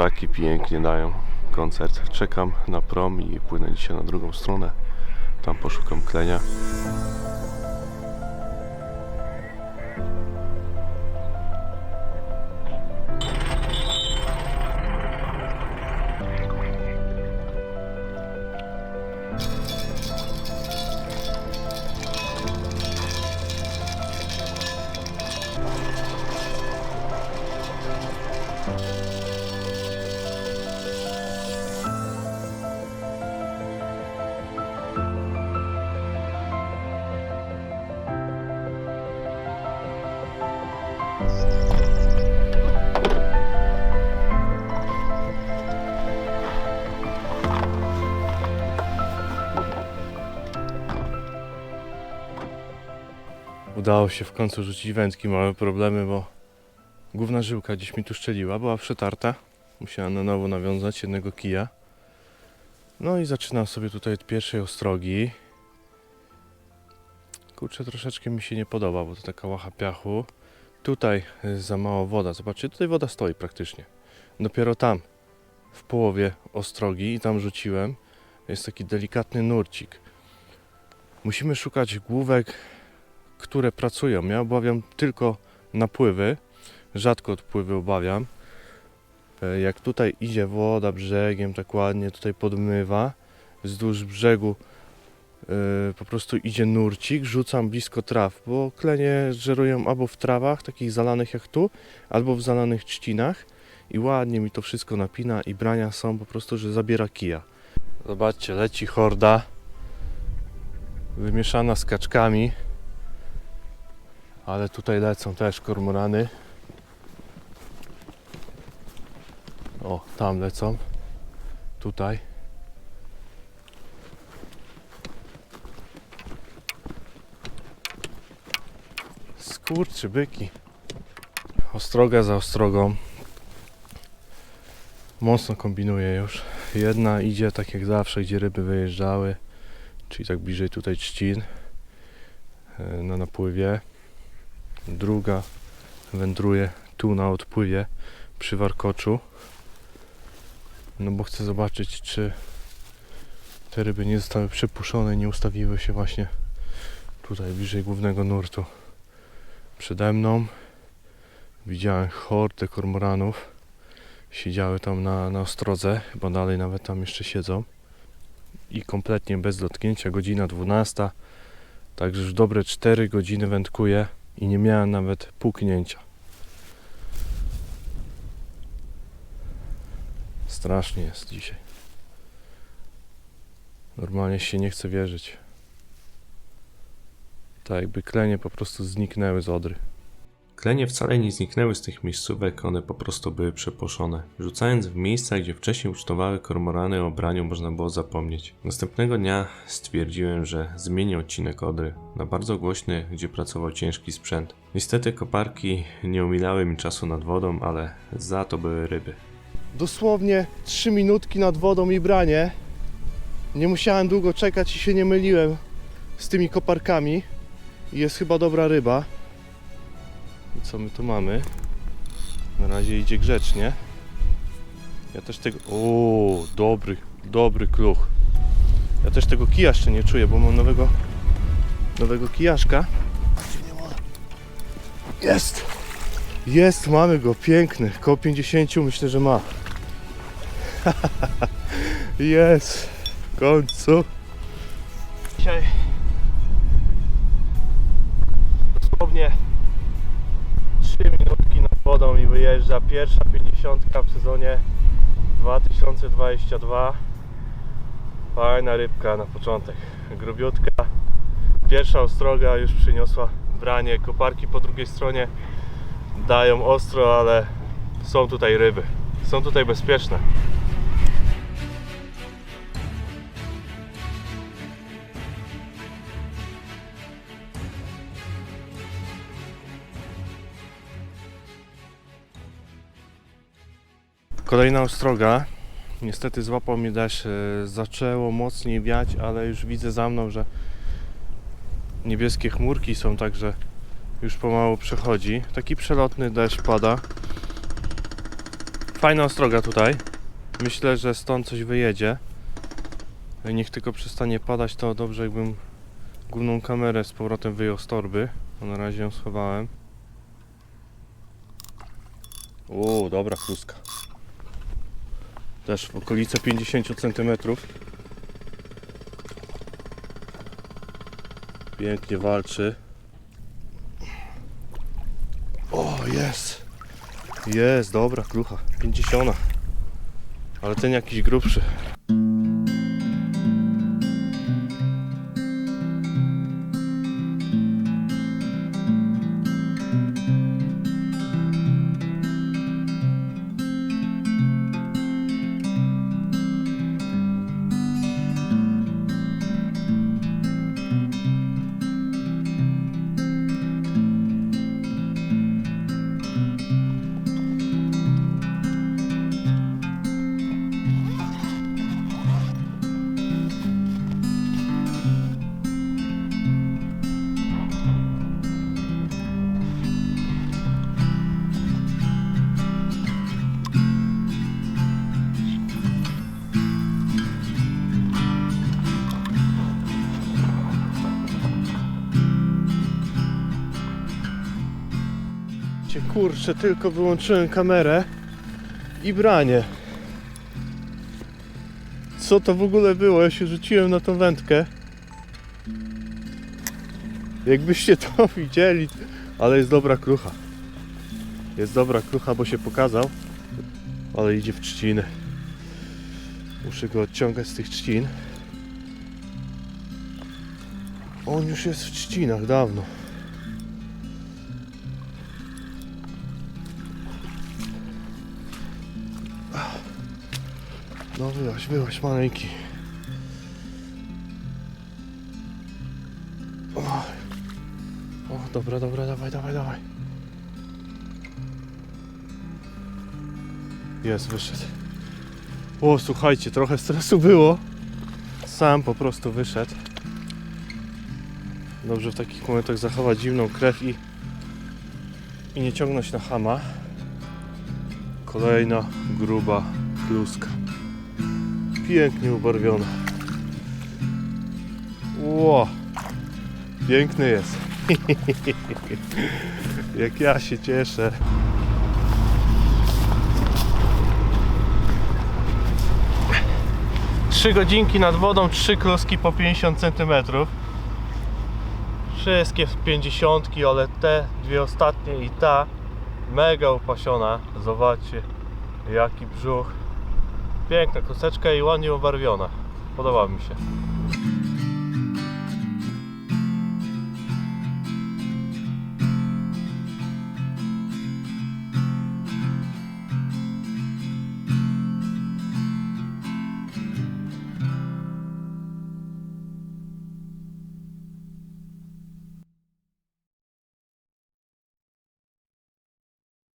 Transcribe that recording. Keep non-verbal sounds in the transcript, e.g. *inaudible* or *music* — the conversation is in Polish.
ptaki pięknie dają koncert. Czekam na prom i płynę dzisiaj na drugą stronę. Tam poszukam klenia. Udało się w końcu rzucić wędki. Małe problemy, bo główna żyłka gdzieś mi tu szczeliła, była przetarta. Musiałem na nowo nawiązać jednego kija. No i zaczynam sobie tutaj od pierwszej ostrogi. Kurczę, troszeczkę mi się nie podoba, bo to taka łacha piachu. Tutaj za mało woda. Zobaczcie, tutaj woda stoi praktycznie. Dopiero tam, w połowie ostrogi i tam rzuciłem, jest taki delikatny nurcik. Musimy szukać główek które pracują. Ja obawiam tylko napływy, rzadko odpływy obawiam. E, Jak tutaj idzie woda brzegiem, tak ładnie tutaj podmywa, wzdłuż brzegu e, po prostu idzie nurcik, rzucam blisko traw, bo klenie żerują albo w trawach, takich zalanych jak tu, albo w zalanych trzcinach i ładnie mi to wszystko napina i brania są po prostu, że zabiera kija. Zobaczcie, leci horda wymieszana z kaczkami. Ale tutaj lecą też kormorany. O, tam lecą. Tutaj. Skurczy byki. Ostroga za ostrogą. Mocno kombinuje już. Jedna idzie tak jak zawsze, gdzie ryby wyjeżdżały, czyli tak bliżej tutaj trzcin e, na napływie druga wędruje tu na odpływie przy warkoczu. No bo chcę zobaczyć czy te ryby nie zostały przepuszczone nie ustawiły się właśnie tutaj bliżej głównego nurtu przede mną. Widziałem hordę kormoranów. Siedziały tam na, na ostrodze chyba dalej nawet tam jeszcze siedzą. I kompletnie bez dotknięcia godzina 12 także już dobre 4 godziny wędkuję i nie miałem nawet puknięcia. Strasznie jest dzisiaj. Normalnie się nie chce wierzyć. Tak jakby klenie po prostu zniknęły z Odry. Klenie wcale nie zniknęły z tych miejscówek, one po prostu były przeposzone. Rzucając w miejsca, gdzie wcześniej ucztowały kormorany, o braniu można było zapomnieć. Następnego dnia stwierdziłem, że zmienię odcinek Odry na bardzo głośny, gdzie pracował ciężki sprzęt. Niestety koparki nie umilały mi czasu nad wodą, ale za to były ryby. Dosłownie 3 minutki nad wodą i branie. Nie musiałem długo czekać i się nie myliłem z tymi koparkami. Jest chyba dobra ryba. I co my tu mamy? Na razie idzie grzecznie. Ja też tego. O, dobry, dobry kluch. Ja też tego kija jeszcze nie czuję, bo mam nowego nowego kijaszka. Jest! Jest, mamy go, piękny. Koło 50 myślę, że ma. *laughs* Jest! W końcu. Dzisiaj dosłownie 3 minutki nad i wyjeżdża pierwsza 50 w sezonie 2022. Fajna rybka na początek, grubiutka. Pierwsza ostroga już przyniosła branie, koparki po drugiej stronie dają ostro, ale są tutaj ryby. Są tutaj bezpieczne. Kolejna ostroga. Niestety złapał mnie deszcz. e, Zaczęło mocniej wiać, ale już widzę za mną, że niebieskie chmurki są, także już pomału przechodzi. Taki przelotny deszcz pada. Fajna ostroga tutaj. Myślę, że stąd coś wyjedzie. Niech tylko przestanie padać, to dobrze jakbym główną kamerę z powrotem wyjął z torby. Na razie ją schowałem. O, dobra kluska. Też w okolice 50 cm. Pięknie walczy. O, jest. Jest, dobra klucha. 50. Ale ten jakiś grubszy. Kurczę, tylko wyłączyłem kamerę i branie. Co to w ogóle było? Ja się rzuciłem na tą wędkę. Jakbyście to *laughs* widzieli, ale jest dobra krucha. Jest dobra krucha, bo się pokazał, ale idzie w trzciny. Muszę go odciągać z tych trzcin. On już jest w trzcinach dawno. No wyłaś, wyłaś maleńki. O, o dobra, dobra, dawaj, dawaj, dawaj. Jest, wyszedł. O, słuchajcie, trochę stresu było. Sam po prostu wyszedł. Dobrze w takich momentach zachować zimną krew i, i nie ciągnąć na hama. Kolejna gruba kluska pięknie ubarwiona. Ło, piękny jest. *laughs* Jak ja się cieszę. Trzy godzinki nad wodą, trzy kluski po 50 cm. Wszystkie 50, ale te dwie ostatnie i ta mega upasiona. Zobaczcie jaki brzuch. Piękna kosteczka i ładnie obarwiona. Podoba mi się.